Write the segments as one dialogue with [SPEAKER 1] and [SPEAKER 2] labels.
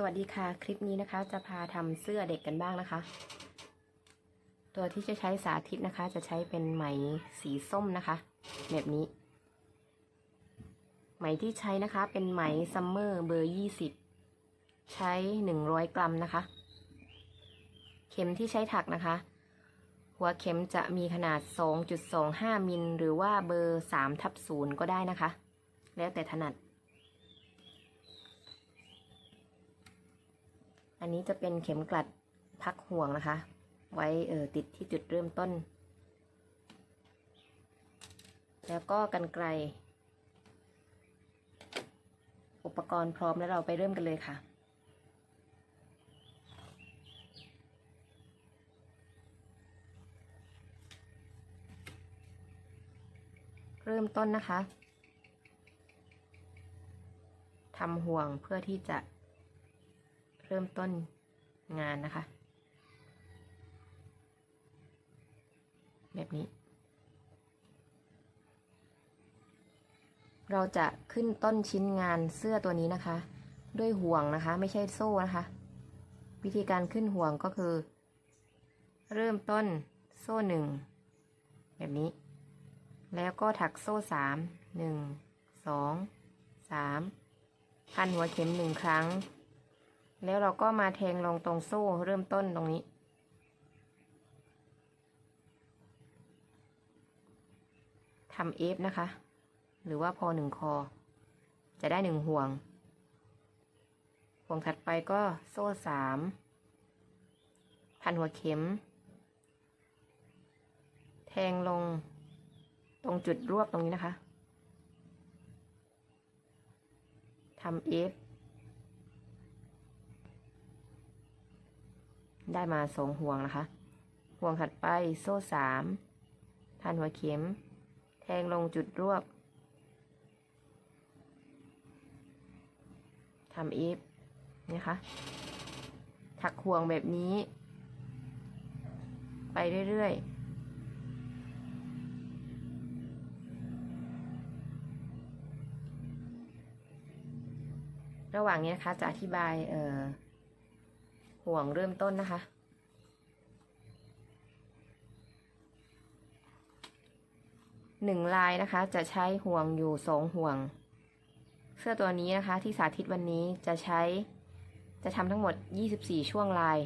[SPEAKER 1] สวัสดีค่ะ คลิปนี้นะคะ จะพาทำเสื้อเด็กกันบ้างนะคะ ตัวที่จะใช้สาธิตนะคะ จะใช้เป็นไหมสีส้มนะคะ แบบนี้ ไหมที่ใช้นะคะ เป็นไหมซัมเมอร์เบอร์ยี่สิบใช้หนึ่งร้อยกรัมนะคะ เข็มที่ใช้ถักนะคะ หัวเข็มจะมีขนาด2.25มิลหรือว่าเบอร์3ทับ0ก็ได้นะคะ แล้วแต่ถนัด นนี้จะเป็นเข็มกลัดพักห่วงนะคะ ไว้เออติดที่จุดเริ่มต้น แล้วก็กันไกล อุปกรณ์พร้อมแล้วเราไปเริ่มกันเลยค่ะเริ่มต้นนะคะ ทำห่วงเพื่อที่จะ เริ่มต้นงานนะคะ แบบนี้ เราจะขึ้นต้นชิ้นงานเสื้อตัวนี้นะคะ ด้วยห่วงนะคะ ไม่ใช่โซ่นะคะ วิธีการขึ้นห่วงก็คือ เริ่มต้นโซ่หนึ่งแบบนี้ แล้วก็ถักโซ่สามหนึ่งสองสามพันหัวเข็มหนึ่งครั้ง แล้วเราก็มาแทงลงตรงโซ่เริ่มต้นตรงนี้ ทำเอฟนะคะ หรือว่าพอหนึ่งคอ จะได้หนึ่งห่วง ห่วงถัดไปก็โซ่สามพันหัวเข็ม แทงลงตรงจุดรวบตรงนี้นะคะทำเอฟ ได้มาสองห่วงนะคะ ห่วงถัดไปโซ่สามพันหัวเข็ม แทงลงจุดรวบทำอีฟนะคะ ถักห่วงแบบนี้ ไปเรื่อยๆระหว่างนี้นะคะจะอธิบายเอ่อ ห่วงเริ่มต้นนะคะ หนึ่งลายนะคะจะใช้ห่วงอยู่สองห่วง เสื้อตัวนี้นะคะที่สาธิตวันนี้จะใช้จะทำทั้งหมด 24 ช่วงลาย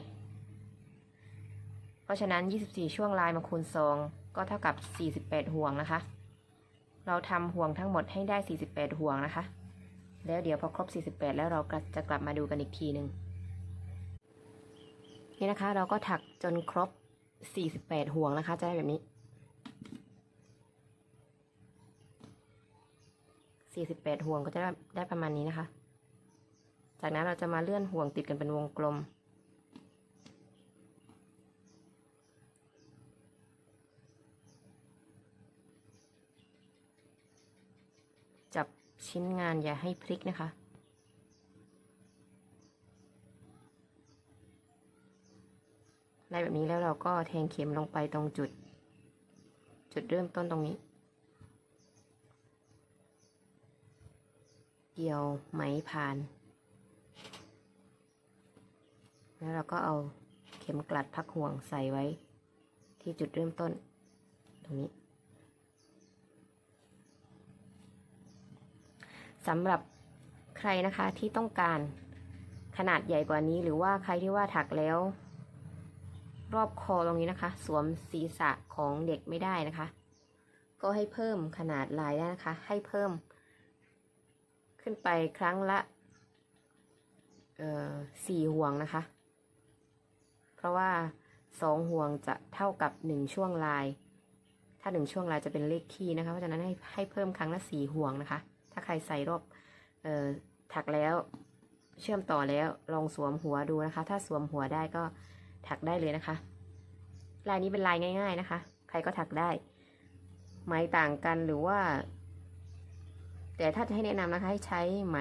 [SPEAKER 1] เพราะฉะนั้น 24 ช่วงลายมาคูณ 2 ก็เท่ากับ 48 ห่วงนะคะ เราทำห่วงทั้งหมดให้ได้ 48 ห่วงนะคะ แล้วเดี๋ยวพอครบ 48 แล้วเราจะกลับมาดูกันอีกทีหนึ่ง นี่นะคะ เราก็ถักจนครบ 48 ห่วงนะคะ จะได้แบบนี้ 48 ห่วงก็จะได้ได้ประมาณนี้นะคะ จากนั้นเราจะมาเลื่อนห่วงติดกันเป็นวงกลม จับชิ้นงานอย่าให้พลิกนะคะ ได้แบบนี้แล้วเราก็แทงเข็มลงไปตรงจุด จุดเริ่มต้นตรงนี้ เกี่ยวไหมผ่าน แล้วเราก็เอาเข็มกลัดพักห่วงใส่ไว้ ที่จุดเริ่มต้น ตรงนี้สำหรับใครนะคะที่ต้องการขนาดใหญ่กว่านี้หรือว่าใครที่ว่าถักแล้ว รอบคอตรงนี้นะคะ สวมศีรษะของเด็กไม่ได้นะคะ ก็ให้เพิ่มขนาดลายได้นะคะ ให้เพิ่ม ขึ้นไปครั้งละสี่ห่วงนะคะ เพราะว่าสองห่วงจะเท่ากับหนึ่งช่วงลาย ถ้าหนึ่งช่วงลายจะเป็นเลขคี่นะคะ เพราะฉะนั้นให้ให้เพิ่มครั้งละสี่ห่วงนะคะ ถ้าใครใส่รอบออถักแล้วเชื่อมต่อแล้วลองสวมหัวดูนะคะ ถ้าสวมหัวได้ก็ ถักได้เลยนะคะ ลายนี้เป็นลายง่าย ๆนะคะ ใครก็ถักได้ ไหมต่างกันหรือว่า แต่ถ้าจะให้แนะนำนะคะ ให้ใช้ไหม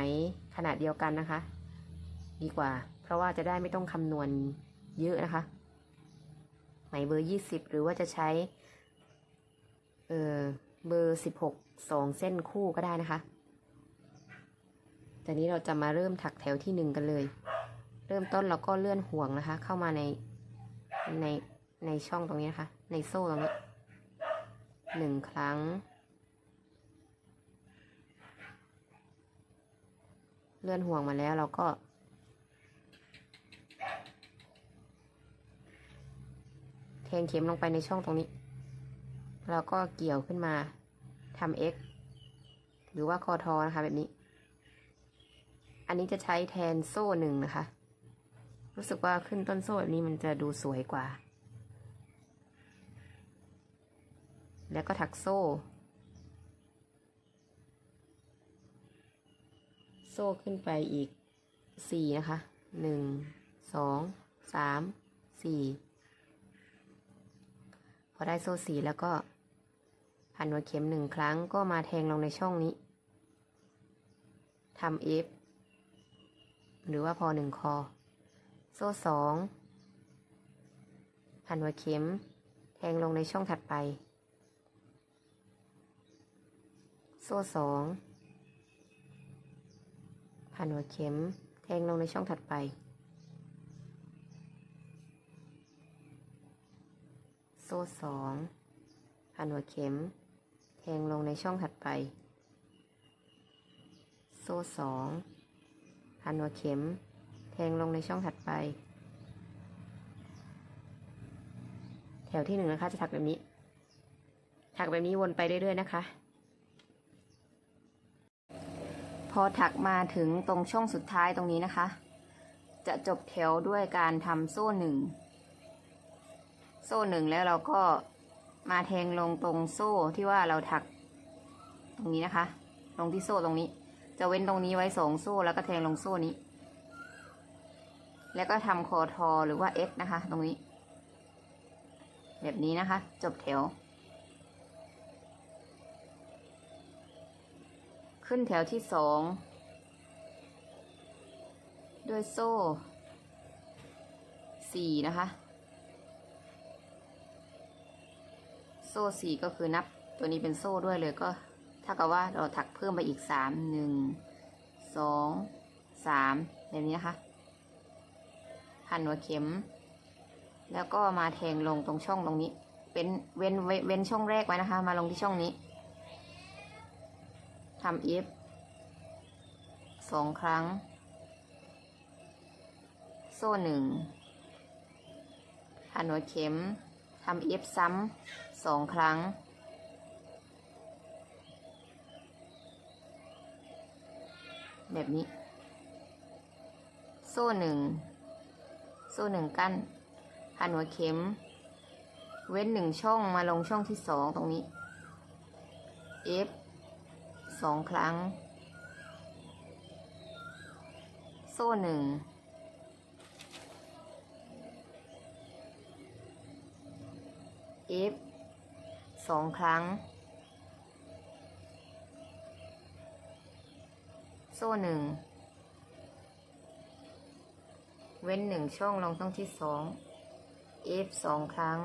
[SPEAKER 1] ขนาดเดียวกันนะคะ ดีกว่า เพราะว่าจะได้ไม่ต้องคำนวณเยอะนะคะ ไหมเบอร์ยี่สิบหรือว่าจะใช้เออเบอร์สิบหกสองเส้นคู่ก็ได้นะคะตอนนี้เราจะมาเริ่มถักแถวที่หนึ่งกันเลย เริ่มต้นเราก็เลื่อนห่วงนะคะ เข้ามาใน ในในช่องตรงนี้นะคะ ในโซ่ตรงนี้หนึ่งครั้ง เลื่อนห่วงมาแล้วเราก็ แทงเข็มลงไปในช่องตรงนี้แล้วก็เกี่ยวขึ้นมาทำ x หรือว่าคอทอนะคะแบบนี้ อันนี้จะใช้แทนโซ่หนึ่งนะคะ รู้สึกว่าขึ้นต้นโซ่แบบนี้มันจะดูสวยกว่า แล้วก็ถักโซ่ โซ่ขึ้นไปอีกสี่นะคะหนึ่งสองสามสี่พอได้โซ่สี่แล้วก็พันหัวเข็มหนึ่งครั้งก็มาแทงลงในช่องนี้ทำ F หรือว่าพอหนึ่งคอ ซ่สองพันหัวเข็ม แทงลงในช่องถัดไป โซ่สองพันหัวเข็ม แทงลงในช่องถัดไป โซ่สองพันหัวเข็ม แทงลงในช่องถัดไป โซ่สองพันหัวเข็ม งลงในช่องถัดไป แถวที่หนึ่งนะคะ จะถักแบบนี้ ถักแบบนี้วนไปเรื่อยๆนะคะ พอถักมาถึงตรงช่องสุดท้ายตรงนี้นะคะ จะจบแถวด้วยการทำโซ่หนึ่ง โซ่หนึ่งแล้วเราก็มาแทงลงตรงโซ่ที่ว่าเราถักตรงนี้นะคะ ลงที่โซ่ตรงนี้ จะเว้นตรงนี้ไว้สองโซ่แล้วก็แทงลงโซ่นี้ แล้วก็ทำคอทอหรือว่า X นะคะ ตรงนี้ แบบนี้นะคะ จบแถว ขึ้นแถวที่สอง ด้วยโซ่สี่นะคะ โซ่สี่ก็คือนับตัวนี้เป็นโซ่ด้วยเลยก็ถ้ากับว่าเราถักเพิ่มไปอีกสามหนึ่งสองสามแบบนี้นะคะ พันหัวเข็ม แล้วก็มาแทงลงตรงช่องตรงนี้ เป็นเว้นเว้นช่องแรกไว้นะคะ มาลงที่ช่องนี้ทำ if สองครั้ง โซ่หนึ่งพันหัวเข็มทำ if ซ้ำสองครั้ง แบบนี้ โซ่หนึ่ง โซ่หนึ่งกั้นพันหัวเข็ม เว้นหนึ่งช่องมาลงช่องที่สองตรงนี้ F สองครั้ง โซ่หนึ่ง F สองครั้ง โซ่หนึ่ง เว้นหนึ่งช่องลงช่องที่สอง F สองครั้ง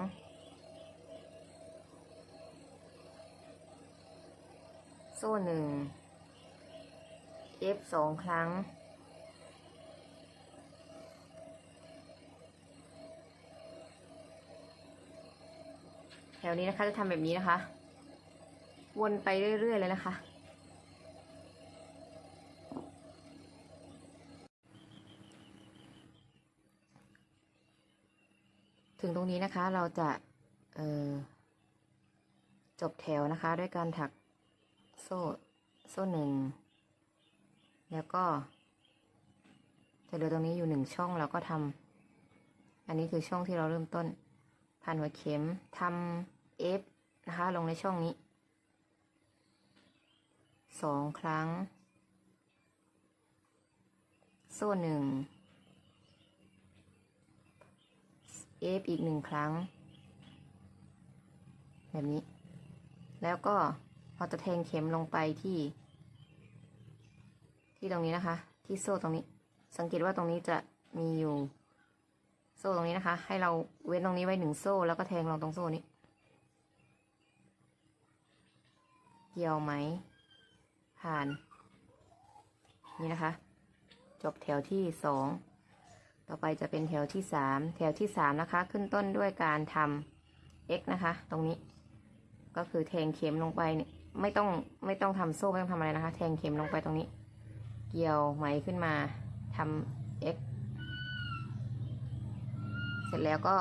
[SPEAKER 1] โซ่หนึ่ง F สองครั้ง แถวนี้นะคะจะทำแบบนี้นะคะ วนไปเรื่อย ๆ เลยนะคะ ถึงตรงนี้นะคะ เราจะจบแถวนะคะ ด้วยการถักโซ่โซ่หนึ่ง แล้วก็จะเหลือตรงนี้อยู่หนึ่งช่องเราก็ทำอันนี้คือช่องที่เราเริ่มต้น พันหัวเข็มทำเอฟนะคะ ลงในช่องนี้สองครั้ง โซ่หนึ่ง เอฟอีกหนึ่งครั้ง แบบนี้ แล้วก็เราจะแทงเข็มลงไปที่ ที่ตรงนี้นะคะ ที่โซ่ตรงนี้ สังเกตว่าตรงนี้จะมีอยู่ โซ่ตรงนี้นะคะ ให้เราเว้นตรงนี้ไว้หนึ่งโซ่แล้วก็แทงลงตรงโซ่นี้ เกี่ยวไหม ผ่าน นี่นะคะ จบแถวที่สอง ต่อไปจะเป็นแถวที่สามแถวที่สามนะคะ ขึ้นต้นด้วยการทำ x นะคะ ตรงนี้ ก็คือแทงเข็มลงไปเนี่ยไม่ต้องไม่ต้องทำโซ่ไม่ต้องทำอะไรนะคะ แทงเข็มลงไปตรงนี้ เกี่ยวไหมขึ้นมาทำ x เสร็จแล้วก็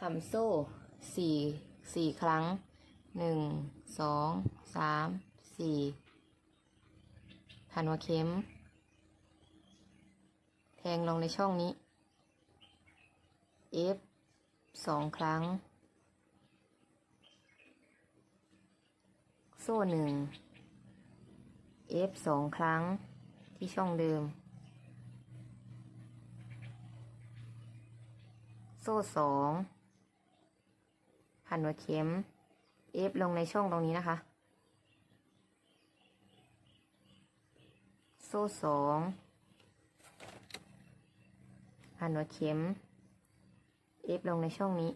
[SPEAKER 1] ทำโซ่สี่สี่ครั้งหนึ่งสองสามสี่ พันหัวเข็ม แทงลงในช่องนี้ F สองครั้ง โซ่หนึ่ง F สองครั้งที่ช่องเดิม โซ่สองพันหัวเข็ม F ลงในช่องตรงนี้นะคะ ซ่สองพันหัวเข็ม F ลงในช่องนี้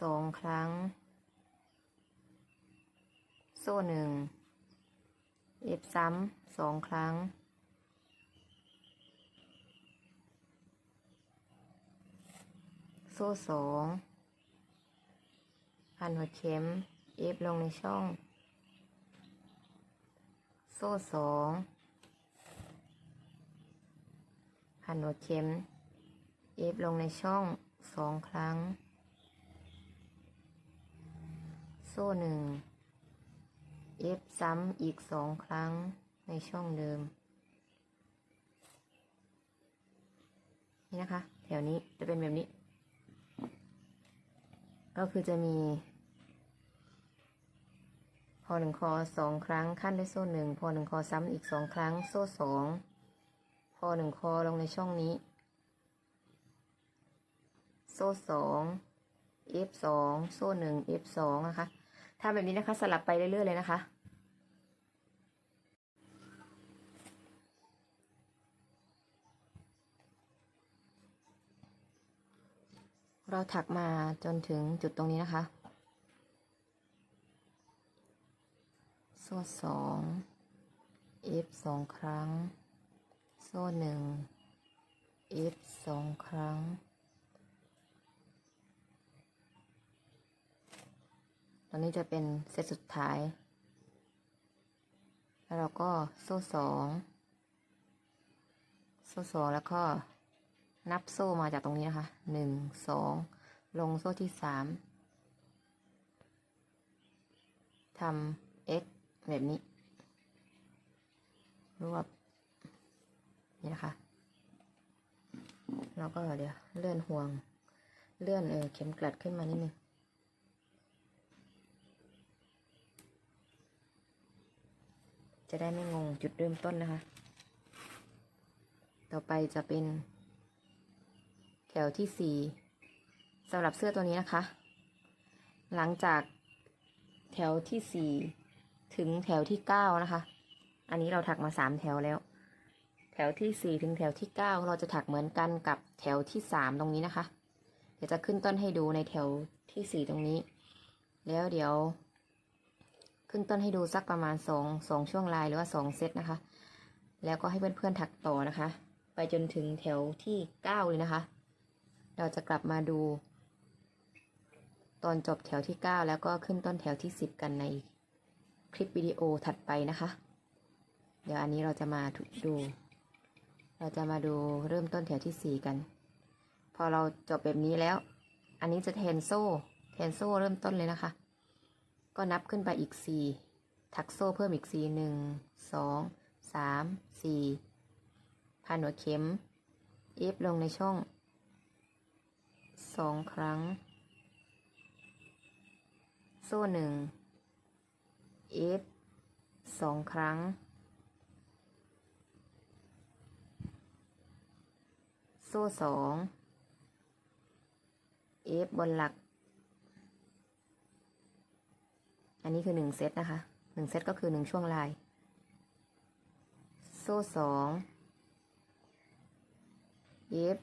[SPEAKER 1] สองครั้ง โซ่หนึ่ง F ซ้ำสองครั้ง โซ่สองพันหัวเข็ม F ลงในช่อง โซ่สองพันหัวเข็ม F ลงในช่องสองครั้ง โซ่หนึ่ง F ซ้ำอีกสองครั้งในช่องเดิม นี่นะคะ แถวนี้จะเป็นแบบนี้ ก็คือจะมี พอหนึ่งคอสองครั้งขั้นด้วยโซ่หนึ่งพอหนึ่งคอซ้ำอีกสองครั้งโซ่สองพอหนึ่งคอลงในช่องนี้ โซ่สอง F สองโซ่หนึ่ง F สองนะคะทำแบบนี้นะคะสลับไปเรื่อยๆเลยนะคะเราถักมาจนถึงจุดตรงนี้นะคะ โซ่สอง F สองครั้ง โซ่หนึ่ง F สองครั้ง ตอนนี้จะเป็นเซตสุดท้าย แล้วเราก็โซ่สอง โซ่สองแล้วก็นับโซ่มาจากตรงนี้นะคะ หนึ่ง สอง ลงโซ่ที่สามทำ x แบบนี้รวบนี่นะคะ แล้วก็เดี๋ยวเลื่อนห่วง เลื่อนเออเข็มกลัดขึ้นมานิดนึงจะได้ไม่งงจุดเริ่มต้นนะคะ ต่อไปจะเป็น แถวที่สี่สำหรับเสื้อตัวนี้นะคะ หลังจากแถวที่สี่ ถึงแถวที่เก้านะคะ อันนี้เราถักมาสามแถวแล้ว แถวที่สี่ถึงแถวที่เก้าเราจะถักเหมือนกันกับแถวที่สามตรงนี้นะคะ เดี๋ยวจะขึ้นต้นให้ดูในแถวที่สี่ตรงนี้ แล้วเดี๋ยว ขึ้นต้นให้ดูสักประมาณสองสองช่วงลายหรือว่าสองเซตนะคะ แล้วก็ให้เพื่อนๆถักต่อนะคะ ไปจนถึงแถวที่เก้าเลยนะคะ เราจะกลับมาดูตอนจบแถวที่เก้าแล้วก็ขึ้นต้นแถวที่สิบกันใน คลิปวิดีโอถัดไปนะคะ เดี๋ยวอันนี้เราจะมาดู เราจะมาดูเริ่มต้นแถวที่สี่กัน พอเราจบแบบนี้แล้ว อันนี้จะแทนโซ่ แทนโซ่เริ่มต้นเลยนะคะ ก็นับขึ้นไปอีกสี่ถักโซ่เพิ่มอีกสี่หนึ่งสองสามสี่พันหัวเข็มเอฟลงในช่องสองครั้ง โซ่หนึ่ง เอฟสองครั้ง โซ่สองเอฟบนหลัก อันนี้คือหนึ่งเซตนะคะหนึ่งเซตก็คือหนึ่งช่วงลาย โซ่สองเย็บ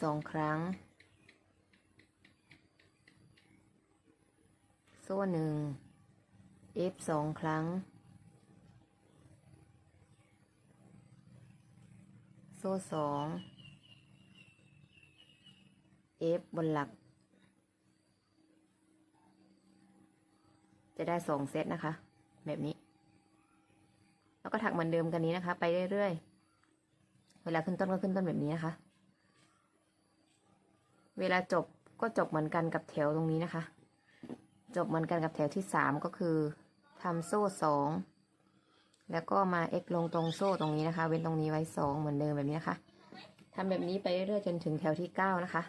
[SPEAKER 1] สองครั้ง โซ่หนึ่ง F สองครั้ง โซ่สอง F บนหลัก จะได้สองเซตนะคะ แบบนี้ แล้วก็ถักเหมือนเดิมกันนี้นะคะ ไปเรื่อยๆ เวลาขึ้นต้นก็ขึ้นต้นแบบนี้นะคะ เวลาจบก็จบเหมือนกันกับแถวตรงนี้นะคะ จบเหมือนกันกับแถวที่สามก็คือ ทำโซ่สองแล้วก็มา x ลงตรงโซ่ตรงนี้นะคะ เว้นตรงนี้ไว้สองเหมือนเดิมแบบนี้นะคะทำแบบนี้ไปเรื่อยๆจนถึงแถวที่เก้านะคะ